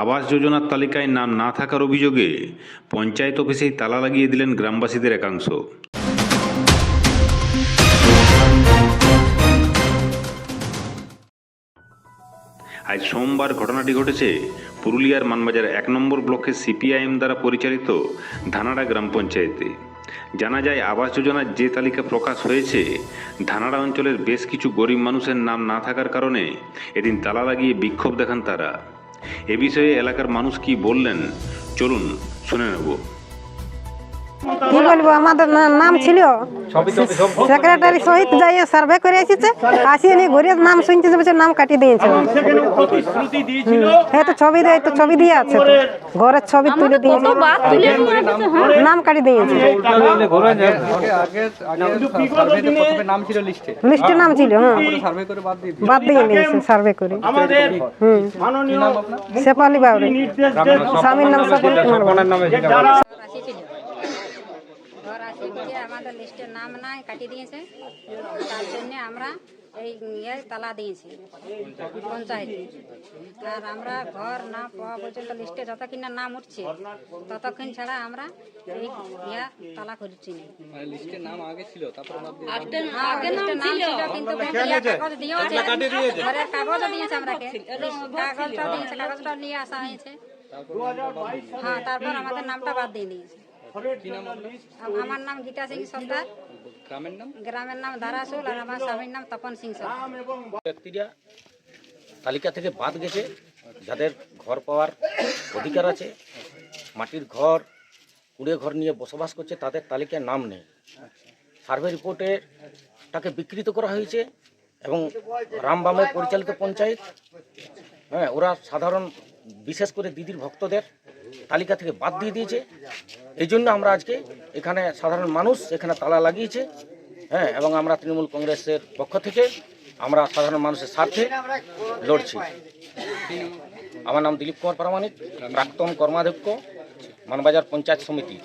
আবাস যোজনার তালিকায় নাম না থাকার অভিযোগে পঞ্চায়েত অফিসেই তালা লাগিয়ে দিলেন গ্রামবাসীদের একাংশ। আজ সোমবার ঘটনাটি ঘটেছে পুরুলিয়ার মানবাজার এক নম্বর ব্লকের সিপিআইএম দ্বারা পরিচালিত ধানাড়া গ্রাম পঞ্চায়েতে। জানা যায় আবাস যোজনার যে তালিকা প্রকাশ হয়েছে, ধানাড়া অঞ্চলের বেশ কিছু গরিব মানুষের নাম না থাকার কারণে এদিন তালা লাগিয়ে বিক্ষোভ দেখান তারা। এ বিষয়ে এলাকার মানুষ কি বললেন, চলুন শুনে নেব। কি বলব আমাদের না- নাম ছিল সেক্রেটারি সহিত যাই সার্ভে করে এসেছে আসিয়ে নিয়ে ঘুরে নাম শুনতে বলছে নাম কাটিয়ে দিয়েছে। সেখানে প্রতিশ্রুতি দিয়েছিল? এই তো ছবি দিয়ে তো ছবি দিয়ে আছে। ঘরের ছবি তুলে দিয়েছে। নাম কাটিয়ে দিয়েছে। প্রথমে নাম ছিল লিস্টে। নাম ছিল হ্যাঁ। বাদ দিয়ে দিয়েছে। সার্ভে করে। আমাদের মাননীয় শেফালি বাবরি। স্বামীর নাম সকল কুমার বাবরি। নামে যারা আসিছিল ঘর আসে গিয়ে আমাদের লিস্টের নাম নাই কাটিয়ে দিয়েছে। তার জন্য আমরা এই ইয়ে তালা দিয়েছি পঞ্চায়েতে। আর আমরা ঘর না পাওয়া পর্যন্ত লিস্টে যতক্ষণ না নাম উঠছে ততক্ষণ ছাড়া আমরা এই ইয়া তালা করছি না। লিস্টের নাম আগে ছিল তারপর বাদ দিয়ে নাম ছিল কিন্তু কাগজ দিয়েছে। ঘরের কাগজও দিয়েছে আমরাকে। কাগজটা দিয়েছে কাগজটা নিয়ে আসা হয়েছে। হ্যাঁ তারপর আমাদের নামটা বাদ দিয়ে দিয়েছে। আমার নাম গীতা সিং সর্দার। গ্রামের নাম? গ্রামের নাম ধারাসুল আর আমার স্বামীর নাম তপন সিং ব্যক্তিরা তালিকা থেকে বাদ গেছে যাদের ঘর পাওয়ার অধিকার আছে মাটির ঘর কুড়ে ঘর নিয়ে বসবাস করছে তাদের তালিকায় নাম নেই। সার্ভে রিপোর্টে তাকে বিকৃত করা হয়েছে এবং রামবামের পরিচালিত পঞ্চায়েত। হ্যাঁ ওরা সাধারণ বিশেষ করে দিদির ভক্তদের তালিকা থেকে বাদ দিয়ে দিয়েছে। এই জন্য আমরা আজকে এখানে সাধারণ মানুষ এখানে তালা লাগিয়েছে হ্যাঁ এবং আমরা তৃণমূল কংগ্রেসের পক্ষ থেকে আমরা সাধারণ মানুষের স্বার্থে লড়ছি। আমার নাম দিলীপ কুমার প্রামাণিক, প্রাক্তন কর্মাধ্যক্ষ, মানবাজার পঞ্চায়েত সমিতি।